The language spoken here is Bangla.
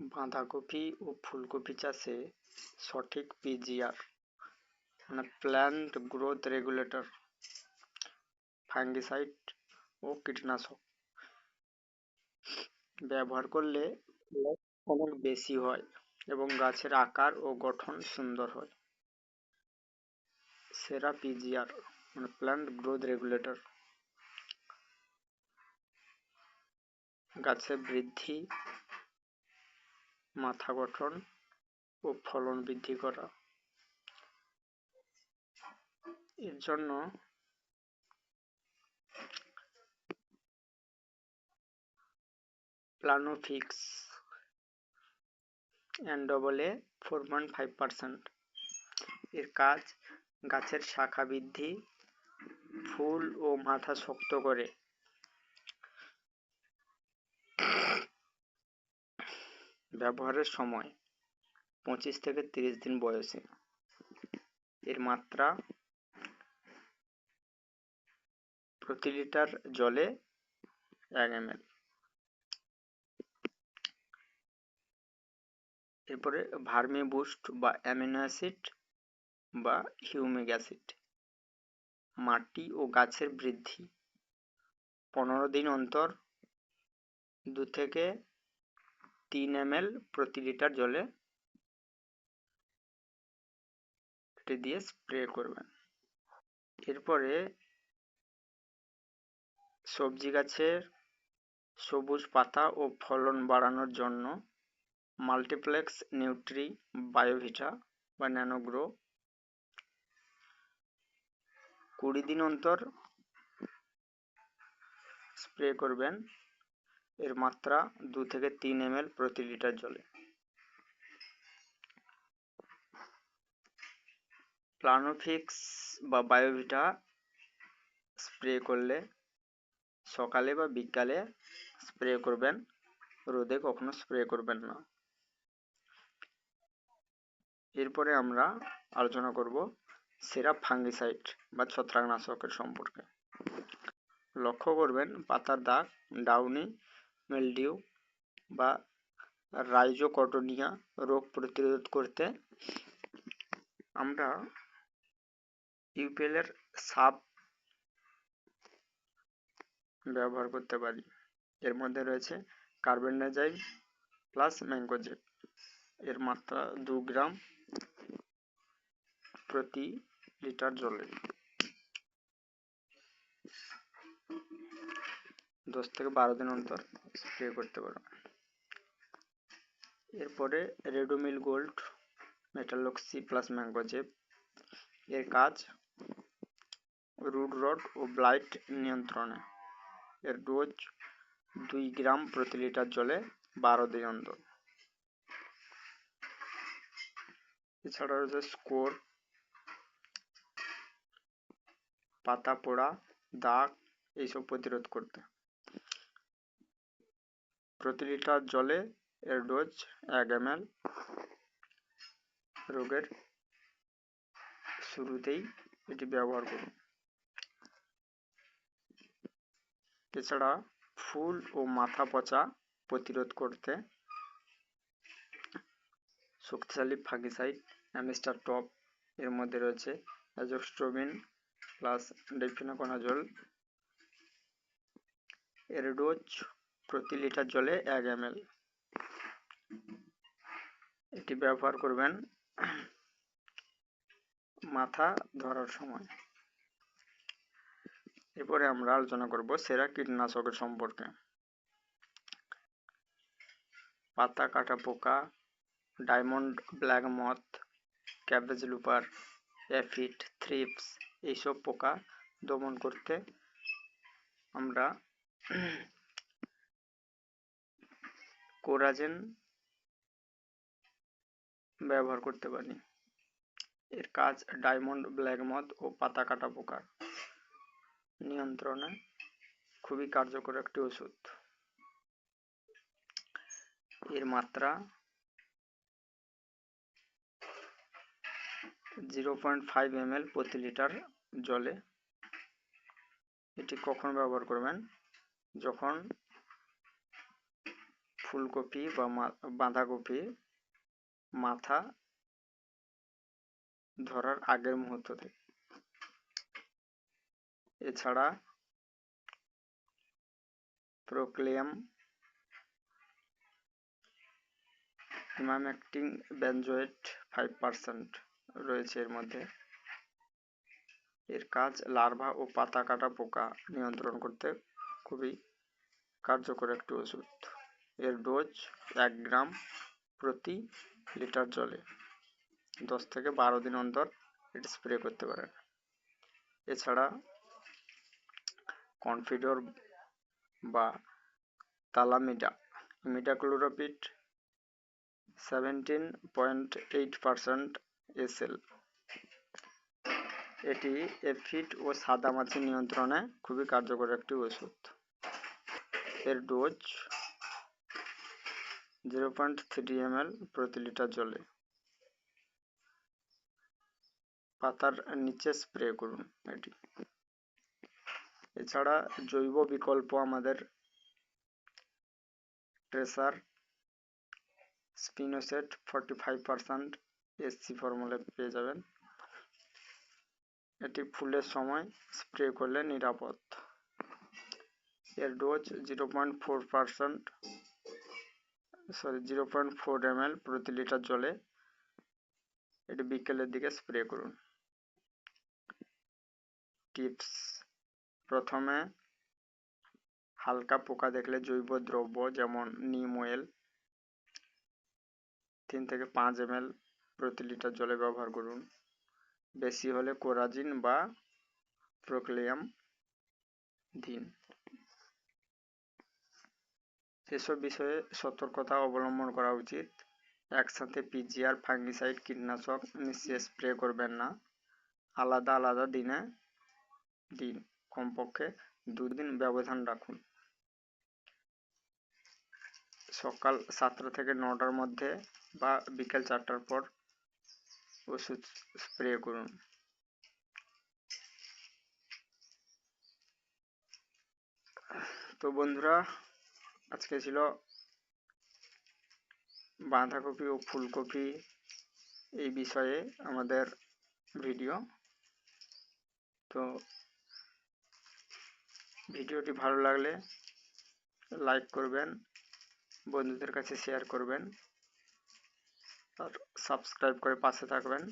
বাঁধাকপি ও ফুলকপি চাষে সঠিক পিজিআর মানে প্ল্যান্ট গ্রোথ রেগুলেটর ফাঙ্গিসাইড ও কীটনাশক। ব্যবহার করলে অনেক বেশি হয় এবং গাছের আকার ও গঠন সুন্দর হয়। সেরা পিজিআর মানে প্ল্যান্ট গ্রোথ রেগুলেটর গাছের বৃদ্ধি মাথা গঠন ও ফলন বৃদ্ধি করা। এর জন্য Planofix and double A four point five percent এর কাজ গাছের শাখা বৃদ্ধি, ফুল ও মাথা শক্ত করে। ব্যবহারের সময় পঁচিশ থেকে তিরিশ দিন বয়সে। এর মাত্রা প্রতি লিটার জলে এক এম এল এরপরে ভার্মি বুস্ট বা অ্যামিনো অ্যাসিড বা হিউমিক অ্যাসিড। মাটি ও গাছের বৃদ্ধি। পনেরো দিন অন্তর দু থেকে তিন এম প্রতি লিটার জলে এটি দিয়ে স্প্রে করবেন। এরপরে সবজি গাছের সবুজ পাতা ও ফলন বাড়ানোর জন্য মাল্টিপ্লেক্স নিউট্রি, বায়োভিটা বা ন্যানোগ্রো কুড়ি দিন অন্তর স্প্রে করবেন। এর মাত্রা দু থেকে তিন এম প্রতি লিটার জলে। প্লানোফিক্স বা বায়োভিটা স্প্রে করলে সকালে বা বিকালে স্প্রে করবেন, রোদে কখনো স্প্রে করবেন না। এরপরে আমরা আলোচনা করব সেরা ফাঙ্গিসাইড বা ছত্রাকনাশকের সম্পর্কে। লক্ষ্য করবেন পাতার দাগ, ডাউনি মিলডিউ বা রাইজোকটোনিয়া রোগ প্রতিরোধ করতে আমরা ইউপিএলের সাব ব্যবহার করতে পারি। এর মধ্যে রয়েছে কার্বেন্ডাজাইম প্লাস ম্যাঙ্গোজেব এর মাত্রা দু গ্রাম প্রতি লিটার জলে। দশ থেকে বারো দিন অন্তর স্প্রে করতে পারো। এরপরে Ridomil gold metalaxyl plus mancozeb এর কাজ রুট রড ও ব্লাইট নিয়ন্ত্রণে। এর ডোজ দুই গ্রাম প্রতি লিটার জলে বারো দিন অন্তর। এছাড়া রয়েছে স্কোর পাতা পোড়া দাগ, এইসব প্রতিরোধ করতে। প্রতি লিটার জলে এর ডোজ এক এম রোগের শুরুতেই এটি ব্যবহার করুন। এছাড়া ফুল ও মাথা পচা প্রতিরোধ করতে শক্তিশালী ফাঙ্গিসাইড, অ্যামিস্টার টপ এর মধ্যে রয়েছে অ্যাজোস্ট্রোবিন প্লাস ডেফিনোকোনাজল। এর ডোজ প্রতি লিটার জলে এক এম এটি ব্যবহার করবেন মাথা ধরার সময়। এরপরে আমরা আলোচনা করব সেরা কীটনাশকের সম্পর্কে। পাতা কাটা পোকা, diamond, black moth, cabbage looper aphid thrips, এইসব পোকা দমন করতে আমরা কোরাজেন ব্যবহার করতে পারি। এর কাজ ডায়মন্ড ব্ল্যাক মদ ও পাতা কাটা পোকার নিয়ন্ত্রণে খুবই কার্যকর একটি ওষুধ। এর মাত্রা জিরো পয়েন্ট ফাইভ এম প্রতি লিটার জলে। এটি কখন ব্যবহার করবেন? যখন ফুলকপি বা বাঁধাকপি মাথা ধরার আগের মুহূর্ত থেকে এছাড়া Proclaim emamectin benzoate five percent রয়েছে এর মধ্যে। এর কাজ লার্ভা ও পাতা কাটা পোকা নিয়ন্ত্রণ করতে খুবই কার্যকর একটি ওষুধ। এর ডোজ এক গ্রাম প্রতি লিটার জলে। দশ থেকে বারো দিন অন্তর এটি স্প্রে করতে পারেন। এছাড়া কনফিডর বা Tatamida imidacloprid seventeen point eight percent SL. এটি এফিড ও সাদামাছি নিয়ন্ত্রণে খুবই কার্যকর একটি ওষুধ। এর dose zero point three M প্রতি লিটার জলে। পাতার নিচে স্প্রে করুন এটি। এছাড়া জৈব বিকল্প আমাদের Tracer spinosad forty five percent SC formula পেয়ে যাবেন। এটি ফুলের সময় স্প্রে করলে নিরাপদ। এর dose zero point four percent sorry zero point four M প্রতি লিটার জলে এটি বিকেলের দিকে স্প্রে করুন। টিপস প্রথমে হালকা পোকা দেখলে জৈব দ্রব্য যেমন নিম অয়েল তিন থেকে পাঁচ এম প্রতি লিটার জলে ব্যবহার করুন। বেশি হলে কোরাজিন বা প্রোক্লিয়াম, দিন। এসব বিষয়ে সতর্কতা অবলম্বন করা উচিত। একসাথে পিজিআর ফাঙ্গিসাইড কীটনাশক মিশিয়ে স্প্রে করবেন না। আলাদা আলাদা দিনে, দিন, কমপক্ষে দুদিন ব্যবধান রাখুন। সকাল সাতটা থেকে নটার মধ্যে বা বিকেল চারটার পর ওষুধ স্প্রে করুন। তো বন্ধুরা আজকে ছিল বাঁধাকপি ও ফুলকপি এই বিষয়ে আমাদের ভিডিও। তো ভিডিওটি ভালো লাগলে লাইক করবেন, বন্ধুদের কাছে শেয়ার করবেন আর সাবস্ক্রাইব করে পাশে থাকবেন।